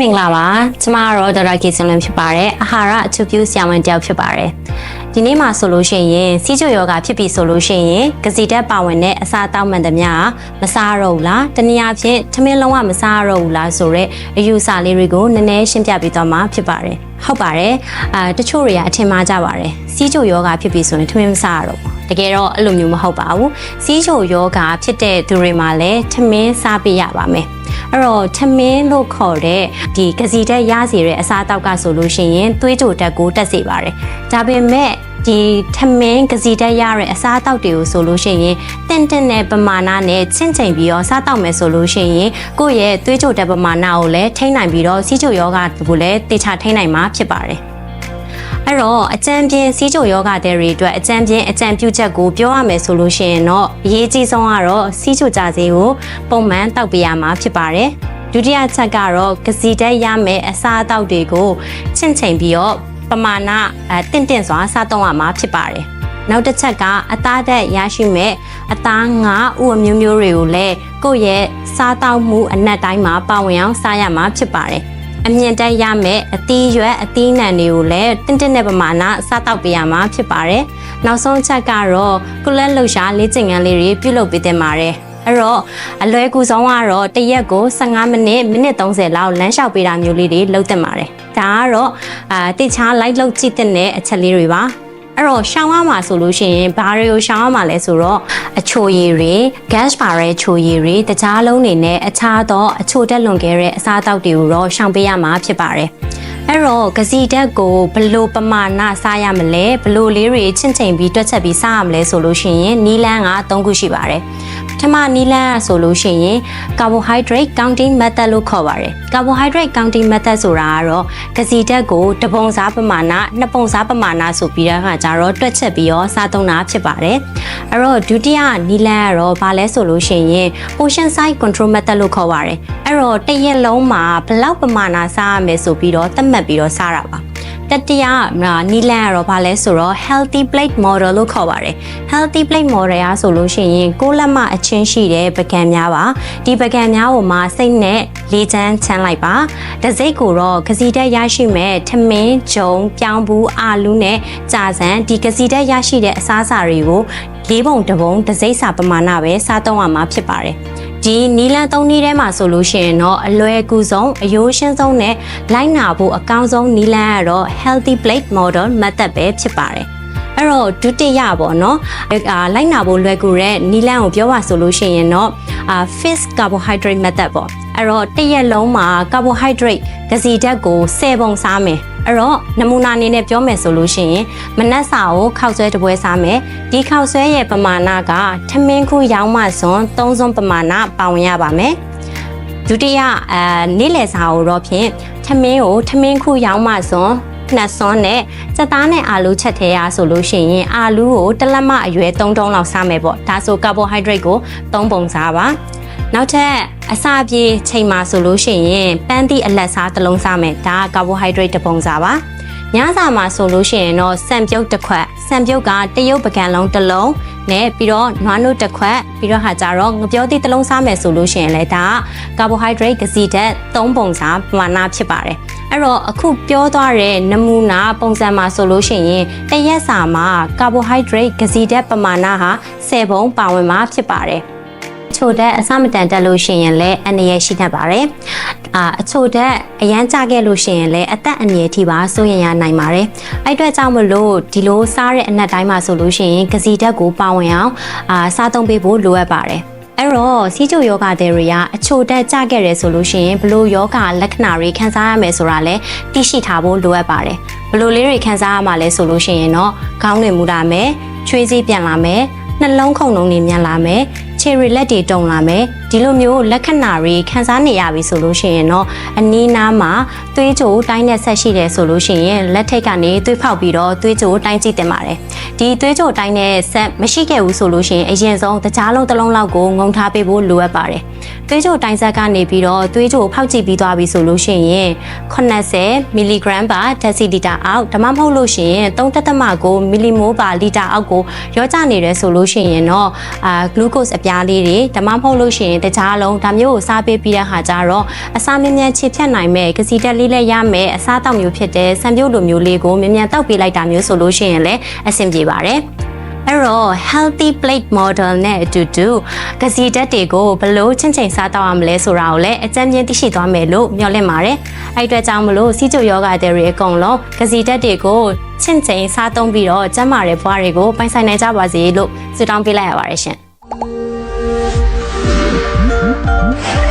မင်္ဂလာပါကျမကတော့ဒေါက်တာကေစင်လွင်ဖြစ်ပါတယ်အာဟာရအချူပြူဆရာဝန်တယောက်ဖြစ်ပါတယ်ဒီနေ့မှာဆိုလို့ရှိရင်စီးကျိုယောဂဖြစ်ပြီဆိုလို့ရှိရင်ကစီတက်ပါဝင်တဲ့အစာတောက်မှန်သမျှမစားရတော့ဘူးလားတနည်းအားဖြင့်ထမင်းလုံးဝမစားရတော့ဘူးလားဆိုတော့အယူဆလေးတွေကိုနည်းနည်းရှင်းပြပေးသွားမှာဖြစ်ပါတယ်ဟုတ်ပါတယ်အာတချို့တွေကအထင်မှားကြပါတယ်စီးကျိုယောဂဖြစ်ပြီဆိုရင်ထမင်းမစားရတော့ဘူး တကယ်တော့အဲ့လိုမျိုးမဟုတ်ပါဘူးစီးချိုယောဂဖြစ်တဲ့သူတွေမှာလည်းထမင်းစားပေးရပါမယ်အဲ့တော့ထမင်းလို့ခေါ်တဲ့ဒီကစီတက်ရစီတဲ့အစားအသောက်ကဆိုလို့ရှိရင်သွေးကြိုတက်ကိုတက်စေပါတယ်ဒါပေမဲ့ဒီထမင်းကစီတက်ရတဲ့အစားအသောက်တွေကိုဆိုလို့ရှိရင်တင့်တင့်တဲ့ပမာဏနဲ့ချင့်ချိန်ပြီးတော့စားတောက်မယ်ဆိုလို့ရှိရင်ကိုယ့်ရဲ့သွေးကြိုတက်ပမာဏကိုလည်းထိန်းနိုင်ပြီးတော့စီးချိုယောဂကိုလည်းတေချာထိန်းနိုင်မှာဖြစ်ပါတယ် အဲ့တော့အကြံပြင်းစီးချိုယောဂတဲ့တွေအတွက်အကြံပြင်းအကြံပြုချက်ကိုပြောရမယ်ဆိုလို့ရှိရင်တော့အရေးကြီးဆုံးကတော့စီးချိုကြစေကိုပုံမှန်တောက်ပြရမှာဖြစ်ပါတယ်ဒုတိယချက်ကတော့ကစီတက်ရမယ်အစားအသောက်တွေကိုချင့်ချိန်ပြီးတော့ပမာဏအဲတင့်တင့်စွာစားသုံးရမှာဖြစ်ပါတယ်နောက်တစ်ချက်ကအသားတက်ရရှိမဲ့အသားငါဥအမျိုးမျိုးတွေကိုလည်းကိုယ့်ရဲ့စားတောက်မှုအနက်တိုင်းမှာပါဝင်အောင်စားရမှာဖြစ်ပါတယ် အမြင့်တက်ရမယ်အသီးရွက်အသီးနှံတွေကိုလည်းတင့်တင့်တဲ့ပမာဏစားတောက်ပေးရမှာဖြစ်ပါတယ်။နောက်ဆုံးချက်ကတော့ကုလက်လှုပ်ရှားလေ့ကျင့်ခန်းလေးတွေပြုလုပ်ပေးတင်ပါတယ်။အဲ့တော့အလွယ်ကူဆုံးကတော့တစ်ရက်ကို15မိနစ်မိနစ်30လောက်လမ်းလျှောက်ပေးတာမျိုးလေးတွေလုပ်တင်ပါတယ်။ဒါကတော့အာတိချာလိုက်လုပ်ကြည့်တဲ့အချက်လေးတွေပါ။ အဲ့တော့ရှောင်းရမှာဆိုလို့ရှိရင်ဘာတွေကိုရှောင်းရမှာလဲဆိုတော့အချိုရည်တွေ gas ပါတဲ့ချိုရည်တွေတကြားလုံးတွေနဲ့အခြားသောအချိုတက်လွန်ခဲ့တဲ့အစားအသောက်တွေကိုတော့ရှောင်ပေးရမှာဖြစ်ပါတယ်အဲ့တော့ကစီတက်ကိုဘလို့ပမာဏစားရမလဲဘလို့လေးတွေချင့်ချိန်ပြီးတွက်ချက်ပြီးစားရမလဲဆိုလို့ရှိရင်နီလန်းက၃ခုရှိပါတယ် ပထမနီလန်းဆိုလို့ရှိရင် carbohydrate counting method လို့ခေါ်ပါတယ် carbohydrate counting method ဆိုတာကတော့ကစီတက်ကိုတပုံစားပမာဏနှစ်ပုံစားပမာဏဆိုပြီးတဲ့အခါကျတော့တွက်ချက်ပြီးတော့စားသုံးတာဖြစ်ပါတယ်အဲ့တော့ဒုတိယနီလန်းကတော့ဘာလဲဆိုလို့ရှိရင် portion size control method လို့ခေါ်ပါတယ်အဲ့တော့တစ်ရက်လုံးမှာဘယ်လောက်ပမာဏစားရမယ်ဆိုပြီးတော့သတ်မှတ်ပြီးတော့စားတာပါ တတိယနီလန်ကတော့ဘာလဲဆိုတော့ healthy plate model လို့ခေါ်ပါတယ် healthy plate model ရာဆိုလို့ရှိရင်ကိုလက်မအချင်းရှိတဲ့ပကံများပါဒီပကံများကိုမှစိတ်နဲ့လေးချမ်းချမ်းလိုက်ပါတစိတ်ကိုတော့ကစီတက်ရရှိမဲ့ထမင်းဂျုံပြောင်းဘူးအာလူးနဲ့ကြာစံဒီကစီတက်ရရှိတဲ့အစားအစာတွေကိုလေးပုံတစ်ပုံတစ်စိတ်စာပမာဏပဲစားသုံးရမှာဖြစ်ပါတယ် ဒီနီလန်သုံးနည်းထဲမှာဆိုလို့ရှိရင်တော့အလွယ်ကူဆုံးအယိုးရှင်းဆုံးနဲ့လိုက်နာဖို့အကောင်းဆုံးနီလန်ကတော့ healthy plate model method ပဲဖြစ်ပါတယ်အဲ့တော့ဒုတိယပေါ့နော်အာလိုက်နာဖို့လွယ်ကူတဲ့နီလန်ကိုပြောပါဆိုလို့ရှိရင်တော့အာ fixed carbohydrate method ပေါ့ အဲ့တော့တစ်ရက်လုံးမှာ carbohydrate ကစီဓာတ်ကို10ပုံစားမယ်အဲ့တော့နမူနာအနေနဲ့ပြောမယ်ဆိုလို့ရှိရင်မနက်စာကိုခောက်ဆွဲတစ်ပွဲစားမယ်ဒီခောက်ဆွဲရဲ့ပမာဏကထမင်းခုရောင်းမှစွန်း၃စွန်းပမာဏပါဝင်ရပါမယ်ဒုတိယအဲနေ့လယ်စာကိုတော့ဖြင့်ထမင်းကိုထမင်းခုရောင်းမှစွန်းနှစ်စွန်းနဲ့စက်သားနဲ့အာလူချက်ထဲရဆိုလို့ရှိရင်အာလူကိုတစ်လက်မအရွယ်3တုံးလောက်စားမယ်ပေါ့ဒါဆိုကာဘိုဟိုက်ဒရိတ်ကို3ပုံစားပါ နောက်ထပ်အစာပြေချိန်မှာဆိုလို့ရှိရင်ပန်းသည့်အလက်စားတစ်လုံးစားမယ်ဒါကကာဘိုဟိုက်ဒရိတ်တစ်ပုံစားပါညစာမှာဆိုလို့ရှိရင်တော့စံပြုတ်တစ်ခွက်စံပြုတ်ကတရုတ်ပကံလုံးတစ်လုံးနဲ့ပြီးတော့နွားနို့တစ်ခွက်ပြီးတော့ဟာကြတော့ငပြောသည့်တစ်လုံးစားမယ်ဆိုလို့ရှိရင်လည်းဒါကကာဘိုဟိုက်ဒရိတ်ကစီဓာတ်3ပုံစားပမာဏဖြစ်ပါတယ်အဲ့တော့အခုပြောသွားတဲ့နမူနာပုံစံမှာဆိုလို့ရှိရင်တရက်စာမှာကာဘိုဟိုက်ဒရိတ်ကစီဓာတ်ပမာဏဟာ10ပုံပါဝင်မှာဖြစ်ပါတယ် ချိုတဲ့အစမတန်တက်လို့ရှိရင်လည်းအနေရရှိတတ်ပါတယ်။အာအချိုတဲ့အရန်ကြခဲ့လို့ရှိရင်လည်းအသက်အန္တရာယ်ထိပါစိုးရင်ရနိုင်ပါတယ်။အဲ့အတွက်ကြောင့်မလို့ဒီလိုစားတဲ့အနက်တိုင်းမှာဆိုလို့ရှိရင်ကစီဓာတ်ကိုပါဝင်အောင်အာစားသုံးပေးဖို့လိုအပ်ပါတယ်။အဲ့တော့စီးကျိုယောဂတွေတွေကအချိုတက်ကြခဲ့တယ်ဆိုလို့ရှိရင်ဘလို့ယောဂလက္ခဏာတွေခံစားရမယ်ဆိုတာလည်းသိရှိထားဖို့လိုအပ်ပါတယ်ဘလို့လေးတွေခံစားရမှာလဲဆိုလို့ရှိရင်တော့ခေါင်းတွေမူတာမယ်ချွေးစည်းပြန်လာမယ်နှလုံးခုန်လုံးတွေမြန်လာမယ် ခြေရီလက်တွေတုံလာမယ်ဒီလိုမျိုးလက္ခဏာတွေခံစားနေရပြီဆိုလို့ရှိရင်တော့အနီးနားမှာသွေးကြိုတိုင်းနဲ့ဆက်ရှိတယ်ဆိုလို့ရှိရင်လက်ထိတ်ကနေသွေးဖောက်ပြီးတော့သွေးကြိုတိုင်းကြည့်တင်ပါတယ်ဒီသွေးကြိုတိုင်းနဲ့ဆက်မရှိခဲ့ဘူးဆိုလို့ရှိရင်အရင်ဆုံးတကြားလုံးတစ်လုံးလောက်ကိုငုံထားပေးဖို့လိုအပ်ပါတယ် သွေးကြိုတိုင်းဆက်ကနေပြီးတော့သွေးကြိုဖောက်ကြည့်ပြီးသွားပြီဆိုလို့ရှိရင်80 mg per deciliter အောက်ဒါမှမဟုတ်လို့ရှိရင်3.9 millimole per liter အောက်ကိုရောကြနေတယ်ဆိုလို့ရှိရင်တော့အာ glucose အပြားလေးတွေဒါမှမဟုတ်လို့ရှိရင်တခြားလုံးဒါမျိုးကိုစားပေးပြီးတဲ့ခါကျတော့အစာမြင်မြန်ချေဖြတ်နိုင်မဲ့ကစီတက်လေးလည်းရမယ်အစားတောက်မျိုးဖြစ်တဲ့ဆံပြုတ်လိုမျိုးလေးကိုမြင်မြန်တောက်ပေးလိုက်တာမျိုးဆိုလို့ရှိရင်လည်းအဆင်ပြေပါတယ် အဲ့တော့ healthy plate model နဲ့အတူတူကစီတက်တွေကိုဘယ်လို့ချင့်ချိန်စားတော့ရမလဲဆိုတာကိုလည်းအကြံဉာဏ်သိရှိသွားမယ်လို့မျှော်လင့်ပါတယ်။အဲ့အတွက်ကြောင့်မလို့စီးကျုပ်ယောဂတဲ့တွေအကုန်လုံးကစီတက်တွေကိုချင့်ချိန်စားသုံးပြီးတော့ကျန်းမာတဲ့ဘဝတွေကိုပိုင်ဆိုင်နိုင်ကြပါစေလို့ဆုတောင်းပေးလိုက်ရပါတယ်ရှင်။